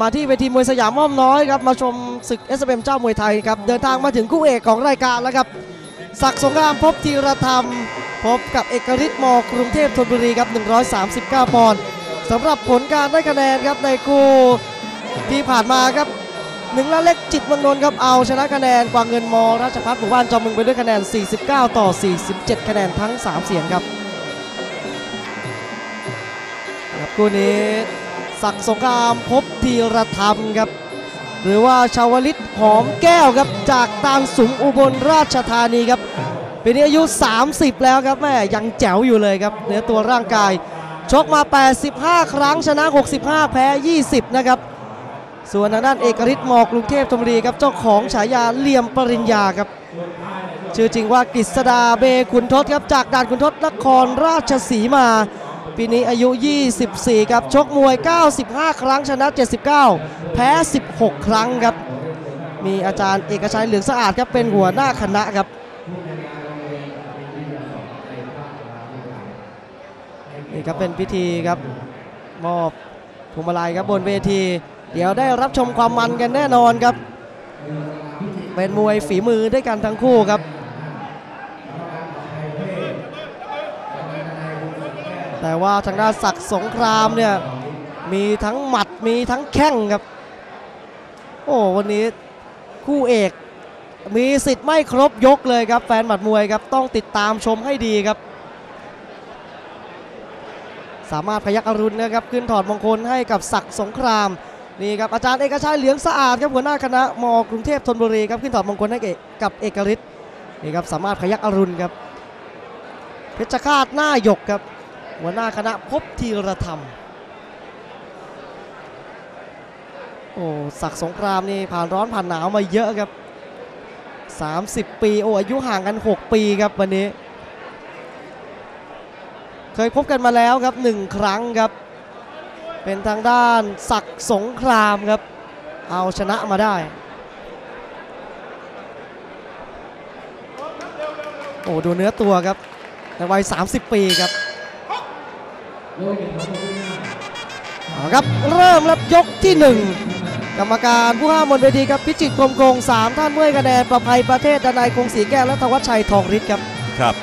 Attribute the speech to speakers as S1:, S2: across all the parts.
S1: มาที่เวทีมวยสยามอ้อมน้อยครับมาชมศึก s อ m เจ้ามวยไทยครับเดินทางมาถึงคู่เอกของรายการแล้วครับศักสงครามพบธีรธรรม พบกับเอกฤทธิ์มอกรุงเทพธนบุรีครับ 139 ปอนด์สำหรับผลการได้คะแนนครับในคู่ที่ผ่านมาครับหนึ่งละเล็กจิตเมืองนนท์ครับเอาชนะคะแนนกวางเงินมอราชพัฒหมู่บ้านจอมมืองไปด้วยคะแนน 49 ต่อ 47 คะแนนทั้ง 3 เสียงครับครับคู่นี้ ศักดิ์สงครามพบธีรธรรมครับ หรือว่าชาวลิตหอมแก้วครับจากตางสุมอุบลราชธานีครับปีนี้อายุ 30 แล้วครับแม่ยังแจ๋วอยู่เลยครับเนื้อตัวร่างกาย ชกมา 85 ครั้งชนะ 65 แพ้ 20 นะครับ ส่วนทางด้านเอกฤทธิ์มอกรุงเทพธนบุรีครับเจ้าของฉายาเหลี่ยมปริญญาครับชื่อจริงว่ากฤษดาเบขุนทศครับจากด่านขุนทศนครราชสีมา ปีนี้อายุ 24 ครับ ชกมวย 95 ครั้งชนะ 79 แพ้ 16 ครั้งครับ มีอาจารย์เอกชัยเหลืองสะอาดครับ เป็นหัวหน้าคณะครับนี่ครับเป็นพิธีครับมอบพวงมาลัยครับบนเวที เดี๋ยวได้รับชมความมันกันแน่นอนครับ เป็นมวยฝีมือด้วยกันทั้งคู่ครับ แต่ว่าทางด้านศักดิ์สงครามเนี่ยมีทั้งหมัดมีทั้งแข้งครับ โอ้วันนี้คู่เอกมีสิทธิ์ไม่ครบยกเลยครับ แฟนหมัดมวยครับต้องติดตามชมให้ดีครับ สามารถพยักอรุณนะครับขึ้นถอดมงคลให้กับศักดิ์สงครามนี่ครับอาจารย์เอกชัยเหลืองสะอาดครับหัวหน้าคณะมกรุงเทพธนบุรีครับขึ้นถอดมงคลให้กับเอกฤทธิ์นี่ครับสามารถพยักอรุณครับเพชรฆาตหน้าหยกครับ หัวหน้าคณะพบธีรธรรม โอ้ศักสงครามนี่ผ่านร้อนผ่านหนาวมาเยอะครับ 30 ปี โอ้อายุห่างกัน 6 ปีครับวันนี้ เคยพบกันมาแล้วครับหนึ่งครั้งครับ เป็นทางด้านศักสงครามครับ เอาชนะมาได้โอ้ดูเนื้อตัวครับในวัย 30 ปีครับ เอาครับเริ่มรับยกที่ 1 กรรมการผู้ห้ามบนเวทีครับพิจิตรกรมกงสามท่านเมื่อยคะแนนประภัยประเทศดนายคงศรีแก้วและธวัชชัยทองฤทธิ์ครับ
S2: ครับ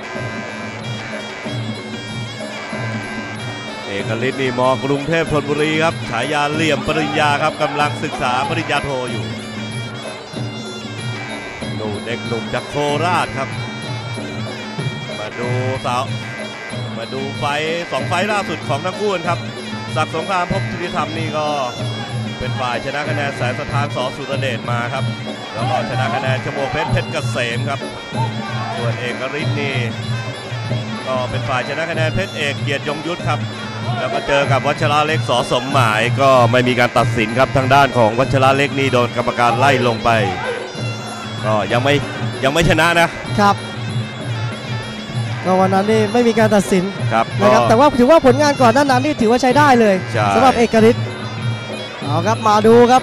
S2: เอกฤทธิ์นี่มอกรุงเทพธนบุรีครับฉายาเหลี่ยมปริญญาครับกำลังศึกษาปริญญาโทอยู่ดูเด็กหนุ่มจากโคราชครับ มาดูสาว มาดูไฟสองไฟล่าสุดของทั้งคู่ครับศักดิ์สงครามพบธิริธรรมนี่ก็เป็นฝ่ายชนะคะแนนแสนสถานสอสุรเดชมาครับ แล้วก็ชนะคะแนนชโมกเพชรเพชรเกษมครับ ส่วนเอกฤทธิ์นี่ก็เป็นฝ่ายชนะคะแนนเพชรเอกเกียรติยงยุทธครับ แล้วก็เจอกับวัชระเล็กสอสมหมายก็ไม่มีการตัดสินครับทางด้านของวัชระเล็กนี่โดนกรรมการไล่ลงไป ก็ยังไม่ยังไม่ชนะนะครับ
S1: ก็วันนั้นนี่ไม่มีการตัดสิน
S2: ครับ
S1: นะครับ
S2: ก็
S1: แต่ว่าถือว่าผลงานก่อนหน้านั้นนี่ถือว่าใช้ได้เลย
S2: ใช่
S1: สำหรับเอกฤทธิ์เอาครับมาดูครับ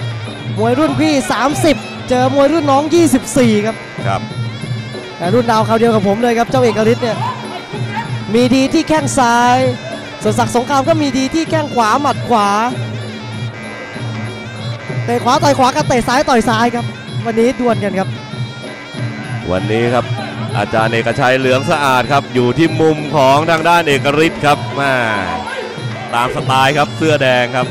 S1: มวยรุ่นพี่ 30 เจอมวยรุ่นน้อง 24 ครับ
S2: ครับ
S1: แต่รุ่นดาวเขาวเดียวกับผมเลยครับเจ้าเอกฤทธิ์เนี่ยมีดีที่แข้งซ้ายส่วนศักดิ์สงครามก็มีดีที่แข้งขวาหมัดขวาเตะขวาต่อยขวากับเตะซ้ายต่อยซ้ายครับ วันนี้ดวลกันครับ
S2: วันนี้ครับ อาจารย์เอกชัยเหลืองสะอาดครับ อยู่ที่มุมของทางด้านเอกฤทธิ์ครับมาตามสไตล์ครับเสื้อแดงครับ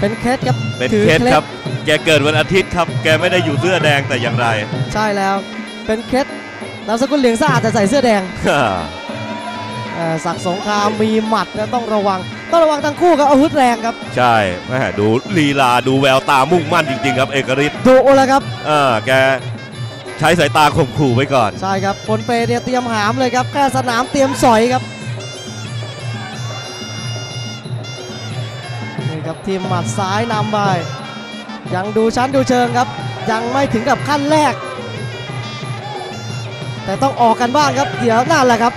S1: เป็นเคสครับ
S2: เป็น
S1: ถือ
S2: เคสครับ แกเกิดวันอาทิตย์ครับ แกไม่ได้อยู่เสื้อแดงแต่อย่างไร
S1: ใช่แล้วเป็นเคสนามสกุลเหลืองสะอาดแต่ใส่เสื้อแดงเอ่อศักดิ์สงครามมีหมัดนะต้องระวัง ต้องระวังทั้งคู่ครับอาวุธแรงครับ
S2: ใช่แม่ดูลีลาดูแววตามุ่งมั่นจริง ๆ ครับเอกฤทธิ์
S1: ดุแล้วครับ
S2: เออแก ใช้สายตาข่มขู่ไว้ก่อน
S1: ใช่ครับพลเปเนี่ยเตรียมหามเลยครับแค่สนามเตรียมสอยครับนี่ครับทีมหมัดซ้ายนำไปยังดูชั้นดูเชิงครับ ยังไม่ถึงกับขั้นแรก แต่ต้องออกกันบ้างครับเดี๋ยวนั่นแหละครับ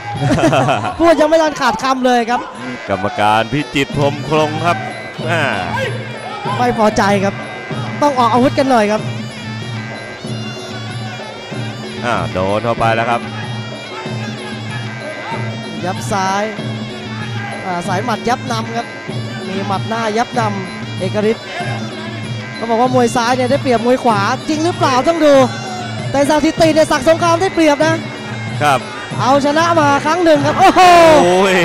S1: พูดยังไม่ทันขาดคำเลยครับ
S2: กรรมการพิจิตรพรหมครงครับแม่
S1: ไม่พอใจครับ ต้องออกอาวุธกันหน่อยครับ
S2: อ่าโดนเข้าไปแล้วครับ
S1: ยับซ้ายอ่าสายหมัดยับนำครับ มีหมัดหน้ายับนำเอกฤทธิ์เขาบอกว่ามวยซ้ายเนี่ยได้เปรียบมวยขวาจริงหรือเปล่าต้องดู แต่สถิติเนี่ยศักดิ์สงครามได้เปรียบนะ
S2: ครับ
S1: เอาชนะมาครั้งหนึ่งครับโอ้โห
S2: โอ้ย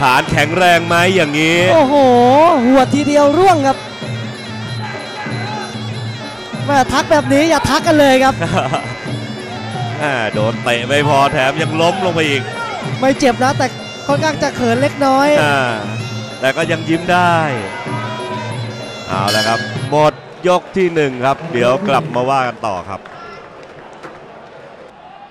S2: ฐานแข็งแรงไหมอย่างนี้
S1: โอ้โห หัวดทีเดียวร่วงครับแม่ทักแบบนี้อย่าทักกันเลยครับ
S2: อ่า โดนเตะไม่พอแถมยังล้มลงไปอีก
S1: ไม่เจ็บนะแต่ค่อนข้างจะเขินเล็กน้อย
S2: อ่าแต่ก็ยังยิ้มได้ เอาละครับ หมดยกที่หนึ่งครับ เดี๋ยวกลับมาว่ากันต่อครับ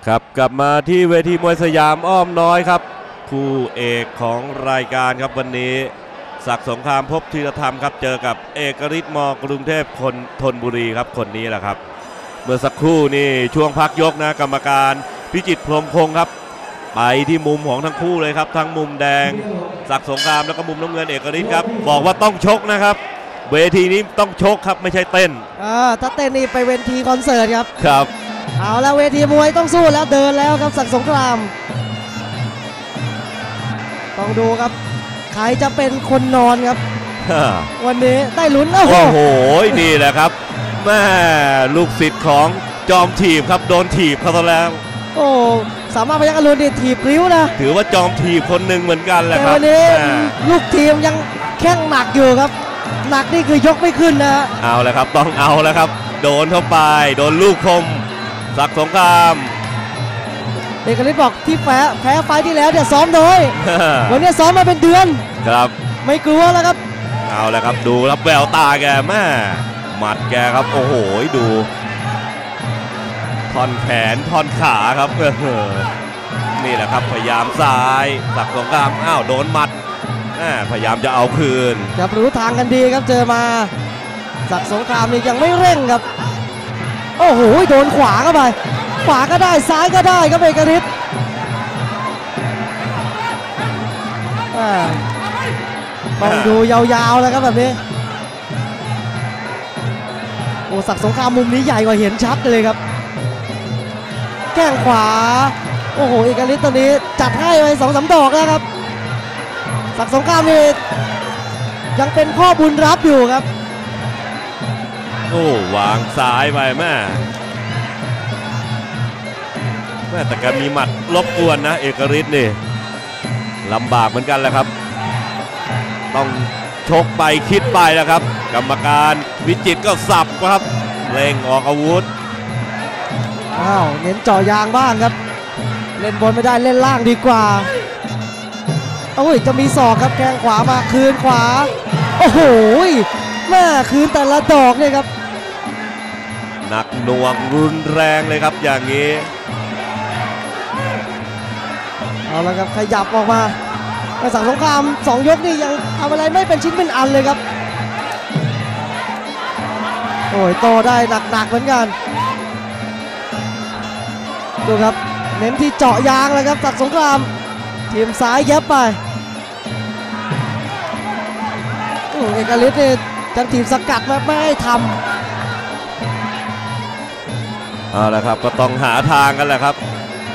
S2: ครับกลับมาที่เวทีมวยสยามอ้อมน้อยครับ คู่เอกของรายการครับวันนี้ศักดิ์สงครามพบธีรธรรมครับ เจอกับเอกฤทธิ์มกรุงเทพคนทนบุรีครับคนนี้แหละครับ เมื่อสักครู่นี่ช่วงพักยกนะกรรมการพิจิตรพรหมคงครับ ไปที่มุมของทั้งคู่เลยครับ ทั้งมุมแดงศักดิ์สงครามแล้วก็มุมน้ำเงินเอกฤทธิ์ครับบอกว่าต้องชกนะครับเวทีนี้ต้องชกครับไม่ใช่เต้น
S1: อ่าถ้าเต้นนี่ไปเวทีคอนเสิร์ตครับ
S2: ครับ
S1: เอาแล้วเวทีมวยต้องสู้แล้วเดินแล้วครับศักดิ์สงคราม ต้องดูครับใครจะเป็นคนนอนครับ วันนี้ได้ลุ้นโอ้โห
S2: โอ้โหนี่แหละครับ แม่ลูกศิษย์ของจอมถีบครับโดนถีบเขาซะแล้ว
S1: โอ้สามารถพยักอรุณนี่ถีบพริ้วนะ
S2: ถือว่าจอมถีบคนหนึ่งเหมือนกันแหละ
S1: แต่
S2: ครับ
S1: วันนี้
S2: แม่
S1: ลูกทีมยังแข้งหนักอยู่ครับ หนักนี่คือยกไม่ขึ้นนะฮะ
S2: เอาแล้วครับต้องเอาแล้วครับ โดนเข้าไป โดนลูกคมศักดิ์สงคราม
S1: เอกฤทธิ์บอกที่แพ้แพ้ไฟล์ที่แล้วเนี่ยซ้อมน้อยวันนี้ซ้อมมาเป็นเดือน
S2: ครับ
S1: ไม่กลัวแล้วครับ
S2: เอาแล้วครับดูครับแววตาแกแม่ หมัดแกครับโอ้โหดูท่อนแขนท่อนขาครับนี่แหละครับพยายามซ้ายสักสงครามอ้าวโดนหมัดพยายามจะเอาคืน
S1: จะรู้ทางกันดีครับเจอมาศักสงครามนี่ยังไม่เร่งครับ โอ้โหโดนขวาเข้าไป ขวาก็ได้ซ้ายก็ได้ครับเอกฤทธิ์ต้องดูยาวๆแล้วครับแบบนี้ อ้ศักดิ์สงครามมุมนี้ใหญ่กว่าเห็นชัดเลยครับแก้งขวา โอ้โหเอกฤทธิ์ตอนนี้จัดให้ไปสองสามดอกแล้วครับ ศักดิ์สงครามนี่ยังเป็นพ่อบุญรับอยู่ครับ
S2: โอ้วางซ้ายไปแม่แม่แต่แกมีหมัดรบกวนนะ เอกฤทธิ์นี่ลำบากเหมือนกันแหละครับ ต้องชกไปคิดไปแล้วครับ กรรมการ วิจิตรก็สับครับเร่งออกอาวุธ
S1: อ้าวเน้นเจาะยางบ้างครับ เล่นบนไม่ได้เล่นล่างดีกว่าโอ้ยจะมีศอกครับแกงขวามาคืนขวา โอ้โหแม่คืนแต่ละดอกเนี่ยครับ
S2: หนักหน่วงรุนแรงเลยครับอย่างนี้
S1: เอาละครับขยับออกมาไปสั่งสงครามสองยกนี่ยังทำอะไรไม่เป็นชิ้นเป็นอันเลยครับ โอ้ยโตได้หนักๆเหมือนกัน ดูครับ เน้นที่เจาะยางเลยครับสักสงคราม ทีมซ้ายเย็บไปโอ้เอกฤทธิ์นี่จังทีมสกัดมาไม่ให้ท
S2: เอาละครับก็ต้องหาทางกันแหละครับ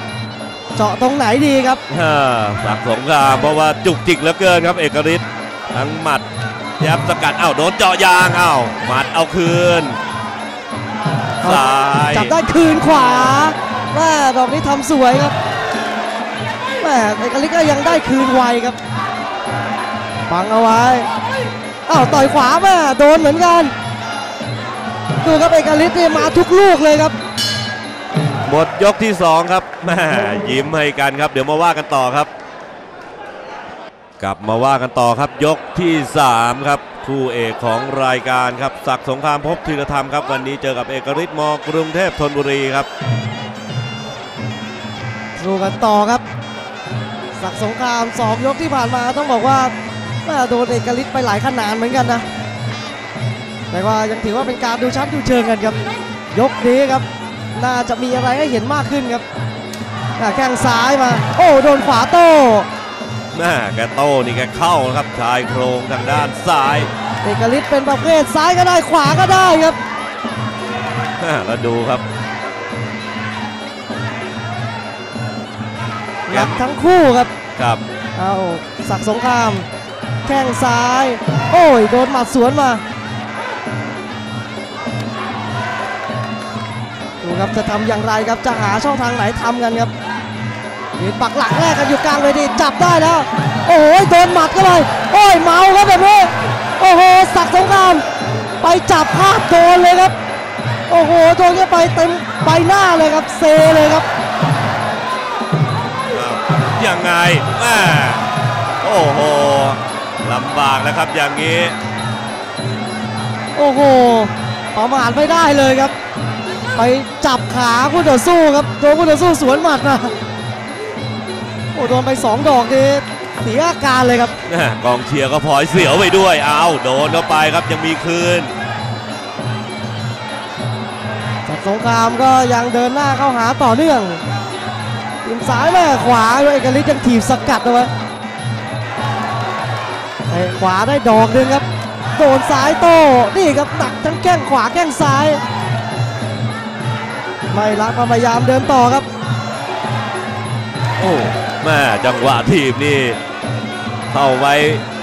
S2: ำ
S1: เจาะตรงไหนดีครับ
S2: ฮ่าสักสงครามเพราะว่าจุกจิกเหลือเกินครับเอกฤทธิ์ทั้งหมัด ยับสกัดอ้าวโดนเจาะยางอ้าวหมัดเอาคืนซ้าย
S1: จับได้คืนขวาแม่ดอกนี้ทำสวยครับแม่เอกฤทธิ์ก็ยังได้คืนไวครับบังเอาไว้อ้าวต่อยขวาแม่โดนเหมือนกันดูครับเอกฤทธิ์นี่มาทุกลูกเลยครับ
S2: หมดยกที่สองครับแม่ยิ้มให้กันครับ เดี๋ยวมาว่ากันต่อครับ กลับมาว่ากันต่อครับยกที่สามครับคู่เอกของรายการครับศักดิ์สงครามพบธีรธรรมครับ วันนี้เจอกับเอกฤทธิ์มกรุงเทพธนบุรีครับ
S1: สู้กันต่อครับสักดิ์สงครามสองยกที่ผ่านมาต้องบอกว่าโดนเอกฤทธิ์ไปหลายขนาดเหมือนกันนะ แต่ว่ายังถือว่าเป็นการดูชั้นดูเชิงกันครับ ยกนี้ครับ น่าจะมีอะไรให้เห็นมากขึ้นครับแข้งซ้ายมา โอ้โดนขวาโต้
S2: น่าแกโต้นี่แกเข้าครับชายโครงทางด้านซ้าย
S1: เอกฤทธิ์เป็นประเภทซ้ายก็ได้ขวาก็ได้ครับ
S2: แล้วดูครับ
S1: หนักทั้งคู่ครับ
S2: ครับ
S1: เอาสักสงคราม แข้งซ้าย โอ้ยโดนหมัดสวนมาดูครับจะทำอย่างไรครับจะหาช่องทางไหนทำกันครับ ยืนปักหลักแรกกันอยู่กลางเวทีจับได้แล้ว โอ้โหโดนหมัดเข้าไปโอ้ยเมาครับแบบนี้โอ้โหสักดิ์สงครามไปจับภาพโดนเลยครับ โอ้โหโดนเข้าไปเต็มใบหน้าเลยครับเซเลยครับ
S2: ยังไงแม่โอ้โหลำบากนะครับอย่างนี้
S1: โอ้โหประมาทไม่ได้เลยครับ ไปจับขาคู่ต่อสู้ครับโดนคู่ต่อสู้สวนหมัดนะโอ้โดนไปสองดอกนี่เสียอาการเลยครับ
S2: แม่กองเชียร์ก็พลอยเสียวไปด้วยเอาโดนเข้าไปครับยังมีคืน
S1: จากสงครามก็ยังเดินหน้าเข้าหาต่อเนื่องทีมซ้ายแม่ขวาด้วยเอกลิศยังถีบสกัดเอาไว้เตะขวาได้ดอกหนึ่งครับโดนซ้ายโต้นี่ครับหนักทั้งแข้งขวาแข้งซ้าย ไม่ละพยายามเดินต่อครับ
S2: โอ้ แม่จังหวะทีบนี่เข้าไว้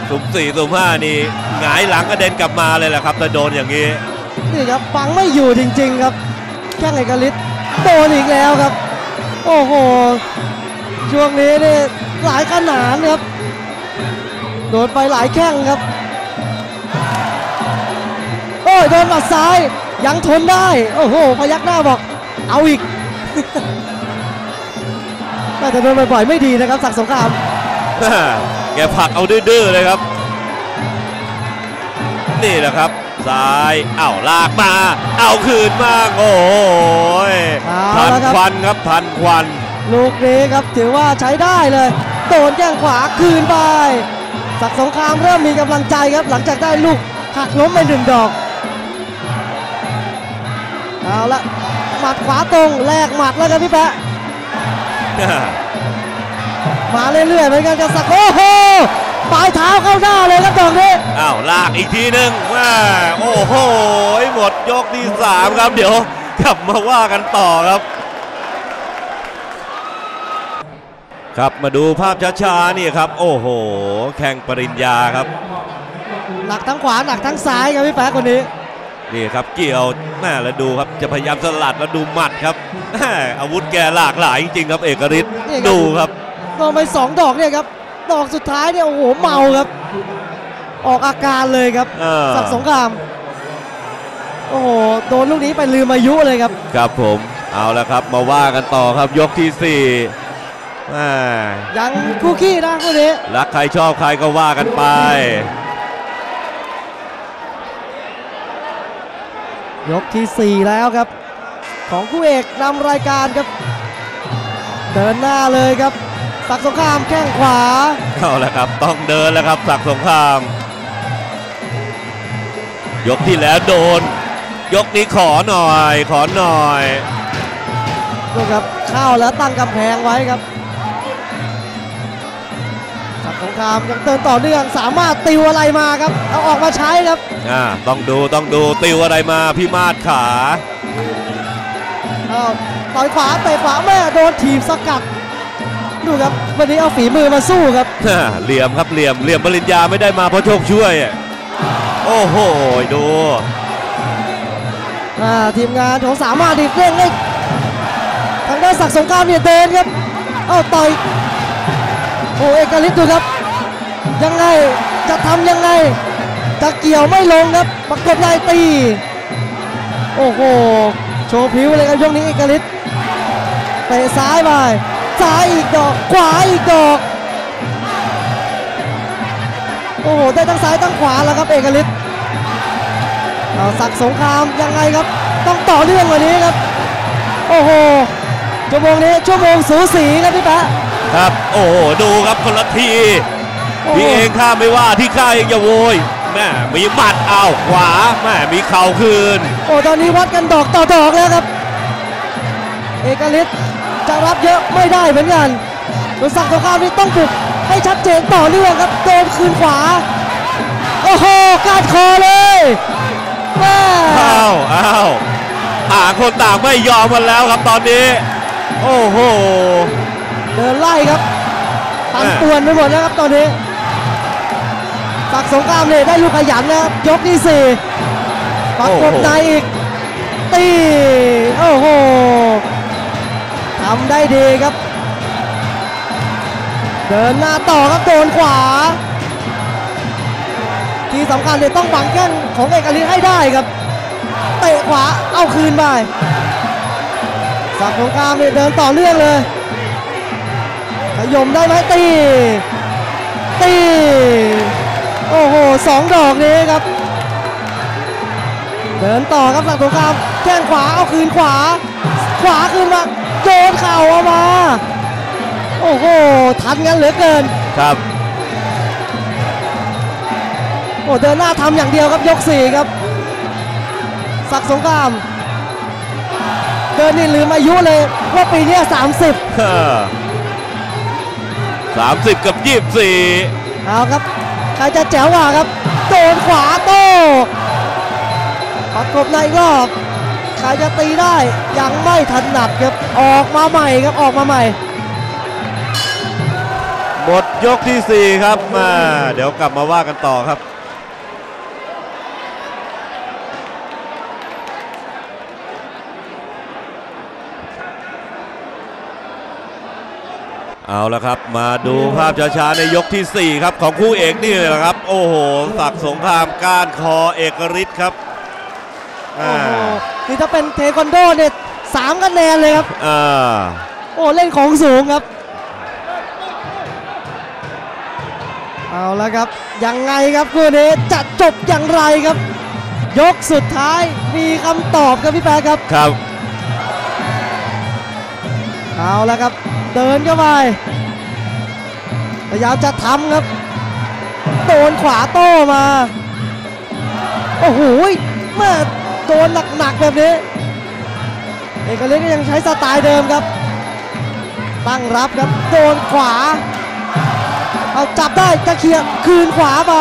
S2: สุ่มสี่สุ่มห้านี่หงายหลังกระเด็นกลับมาเลยแหละครับถ้าโดนอย่างนี้
S1: นี่ครับฟังไม่อยู่จริง ๆ ครับแข้งเอกลิศโดนอีกแล้วครับ โอ้โหช่วงนี้นี่หลายขนาดครับโดนไปหลายแข้งครับโอ้ยโดนหมัดซ้ายยังทนได้ โอ้โห พยักหน้าบอก เอาอีก แต่โดนบ่อยๆไม่ดีนะครับศักดิ์สงคราม
S2: แกผลักเอาดื้อๆเลยครับ นี่แหละครับซ้ายเอ้าลากมา เอาคืนมากโอ้ย
S1: เอา
S2: ทัน
S1: ละครับ
S2: ควันครับทันควัน
S1: ลูกนี้ครับถือว่าใช้ได้เลย โดนแย่งขวาคืนไปศักดิ์สงครามเริ่มมีกำลังใจครับ หลังจากได้ลูกหักล้มไปหนึ่งดอกเอาละหมัดขวาตรงแลกหมัดแล้วครับพี่แปะ มาเรื่อยๆเหมือนกันกับศักดิ์โอ้โหปลายเท้าเข้าหน้าเลยครับดอกนี้
S2: อ้าวลากอีกทีหนึ่งว่าโอ้โหหมดยกที่สามครับ เดี๋ยวกลับมาว่ากันต่อครับ ครับมาดูภาพช้าๆนี่ครับ โอ้โห แข่งปริญญาครับ
S1: หนักทั้งขวาหนักทั้งซ้ายครับพี่แปะคนนี้
S2: นี่ครับเกี่ยวแม่แล้วดูครับจะพยายามสลัดแล้วดูหมัดครับแม่อาวุธแกหลากหลายจริงๆครับเอกฤทธิ์
S1: นี่ครับ
S2: ดูครับ
S1: โดนไปสองดอกเนี่ยครับดอกสุดท้ายเนี่ยโอ้โหเมาครับ ออกอาการเลยครับ
S2: เออ
S1: สักดิ์สงคราม โอ้โหโดนลูกนี้ไปลืมอายุเลยครับ
S2: ครับผมเอาละครับมาว่ากันต่อครับยกที่สี่แม่
S1: ยังคู่ขี้นะคู่นี้
S2: รักใครชอบใครก็ว่ากันไป
S1: ยกที่ 4 แล้วครับ ของคู่เอกนำรายการครับ เดินหน้าเลยครับสักดิ์สงครามแข้งขวา
S2: เอาละครับต้องเดินแล้วครับศักดิ์สงคราม ยกที่แล้วโดน ยกนี้ขอหน่อย ขอหน่อย
S1: ดูครับเข้าแล้วตั้งกำแพงไว้ครับ สักดิ์สงครามยังเดินต่อเนื่องสามารถติวอะไรมาครับเอาออกมาใช้ครับ
S2: อ่าต้องดูต้องดูติวอะไรมาพี่มาดขา
S1: อ้าวต่อยขวาเตะขวาแม่โดนถีบสกัดดูครับวันนี้เอาฝีมือมาสู้ครับ
S2: เหลี่ยมครับเหลี่ยมเหลี่ยมปริญญาไม่ได้มาเพราะโชคช่วยอะโอ้โหดู
S1: อ่าทีมงานของสามารถดิเร่งให้ทางด้านศักดิ์สงครามเนี่ยเดินครับ เอาต่อย โอ้เอกลิศดูครับ ยังไงจะทำยังไงจะเกี่ยวไม่ลงครับประกบลายตี โอ้โหโชว์ผิวเลยครับช่วงนี้เอกลิศเตะซ้ายไปซ้ายอีกดอกขวาอีกดอก โอ้โหได้ทั้งซ้ายทั้งขวาแล้วครับเอกลิศเอาศักสงครามยังไงครับ ต้องต่อเนื่องกว่านี้ครับ โอ้โหชั่วโมงนี้ชั่วโมงสูสีครับพี่แปะ
S2: ครับ โอ้โหดูครับคนละที
S1: โอ้โห
S2: พี่เองข้าไม่ว่าที่ข้าเองอย่าโวยแม่มีหมัดเอาขวาแม่มีเข่าคืน
S1: โอ้ตอนนี้วัดกันดอกต่อดอกแล้วครับ เอกฤทธิ์จะรับเยอะไม่ได้เหมือนกันโดยศักดิ์สงครามนี่ต้องบุกให้ชัดเจนต่อเนื่องครับโดนคืนขวา โอ้โหกาดคอเลยแม่
S2: อ้าวอ้าวต่างคนต่างไม่ยอมกันแล้วครับตอนนี้ โอ้โห
S1: เดินไล่ครับตันป่วนไปหมดแล้วครับตอนนี้ศักสงครามเนี่ยได้ลูกขยันนะครับยกที่สี่ปักกบในอีกตีโอ้โหทำได้ดีครับ เดินหน้าต่อครับโดนขวา ที่สำคัญเลยต้องบังแข้งของเอกลิศให้ได้ครับ เตะขวาเอาคืนไปสักสงครามเนี่ยเดินต่อเนื่องเลย ขยมได้ไหมตี ตี โอ้โหสองดอกนี้ครับ เดินต่อครับสักดิ์สงครามแข้งขวาเอาคืนขวา ขวาคืนมาโยนเข่าเอามา โอ้โห ทันงั้นเหลือเกิน
S2: ครับ
S1: โอ้เดินหน้าทำอย่างเดียวครับยกสี่ครับศักดิ์สงครามเดินนี่ลืมอายุเลยว่าปีเนี้30
S2: สามสิบกับยี่สิบสี่
S1: เอาครับ ใครจะแจ๋วกว่าครับ โดนขวาโต้ประกบในอีกรอบใครจะตีได้ยังไม่ถนัดครับ ออกมาใหม่ครับออกมาใหม่
S2: หมดยกที่สี่ครับมาเดี๋ยวกลับมาว่ากันต่อครับ เอาละครับ มาดูภาพช้าๆในยกทีสี่ 4 ครับ ของคู่เอกนี่เลยละครับ โอ้โหศักดิ์สงครามก้านคอเอกฤทธิ์ครับ
S1: โอ้
S2: อ่า
S1: โหนี่ถ้าเป็นเทควันโดเนี่ยสามคะแนนเลยครับ
S2: อ่า
S1: โอ้เล่นของสูงครับ เอาละครับ ยังไงครับคู่นี้จะจบอย่างไรครับ ยกสุดท้ายมีคำตอบครับพี่แป๊ะครับ
S2: ครับ
S1: เอาละครับ เดินเข้าไปพยายามจะทำครับ โดนขวาโต้มา โอ้โหเมื่อโดนหนักๆแบบนี้ เอกฤทธิ์ก็ยังใช้สไตล์เดิมครับ ตั้งรับครับ โดนขวา เอาจับได้จะเคียร์คืนขวาไป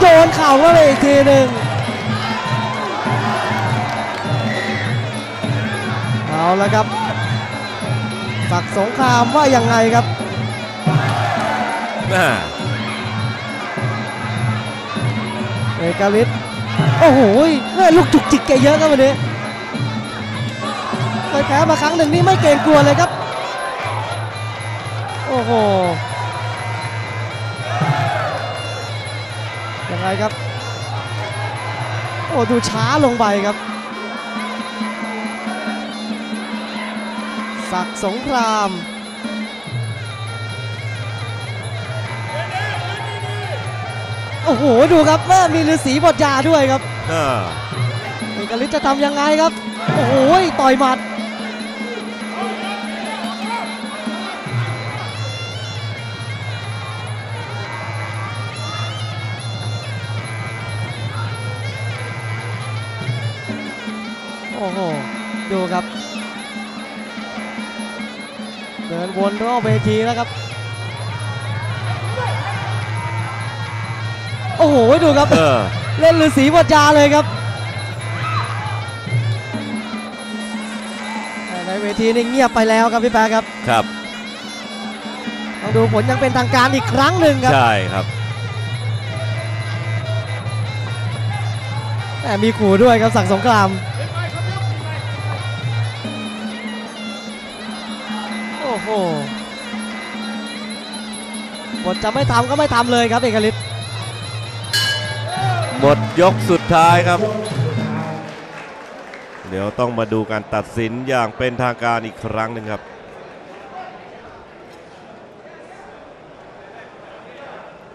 S1: โยนเข่าเข้าไปอีกทีหนึ่งเอาละครับ ศักดิ์สงครามว่ายังไงครับ
S2: อ่า
S1: เอกฤทธิ์โอ้โหแม่ลูกจุกจิกแกเยอะครับวันนี้เคยแพ้มาครั้งหนึ่งนี่ไม่เกรงกลัวเลยครับ โอ้โหยังไงครับ โอ้ดูช้าลงไปครับ ศักดิ์สงคราม โอ้โห ดูครับว่ามีฤาษีบทยาด้วยครับ
S2: อ่า
S1: เอกฤทธิ์จะทำยังไงครับ โอ้โห ต่อยหมัด วนรอบเวทีแล้วครับ โอ้โห ดูครับ
S2: เออ
S1: เล่นฤาษีบทยาเลยครับแต่ในเวทีนี่เงียบไปแล้วครับพี่แป๊ะครับ
S2: ครับ
S1: ต้องดูผลอยังเป็นทางการอีกครั้งหนึ่งครับ
S2: ใช่ครับ
S1: แต่มีขู่ด้วยครับสั่งสงคราม โอ้โหบทจะไม่ทำก็ไม่ทำเลยครับเอกฤทธิ์
S2: หมดยกสุดท้ายครับ เดี๋ยวต้องมาดูการตัดสินอย่างเป็นทางการอีกครั้งหนึ่งครับ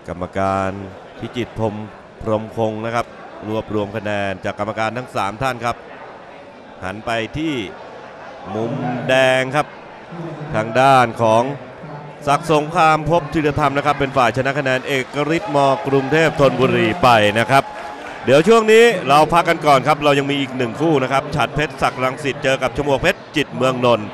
S2: กรรมการพิจิตรพรมพรมคงนะครับ รวบรวมคะแนนจากกรรมการทั้ง 3 ท่านครับ หันไปที่มุมแดงครับ ทางด้านของศักสงครามพบธีรธรรมนะครับ เป็นฝ่ายชนะคะแนนเอกฤทธิ์มกรุงเทพธนบุรีไปนะครับ เดี๋ยวช่วงนี้เราพักกันก่อนครับ เรายังมีอีกหนึ่งคู่นะครับฉัดเพชรศักดิ์รังสิตเจอกับชมวกเพชรจิตเมืองนนท์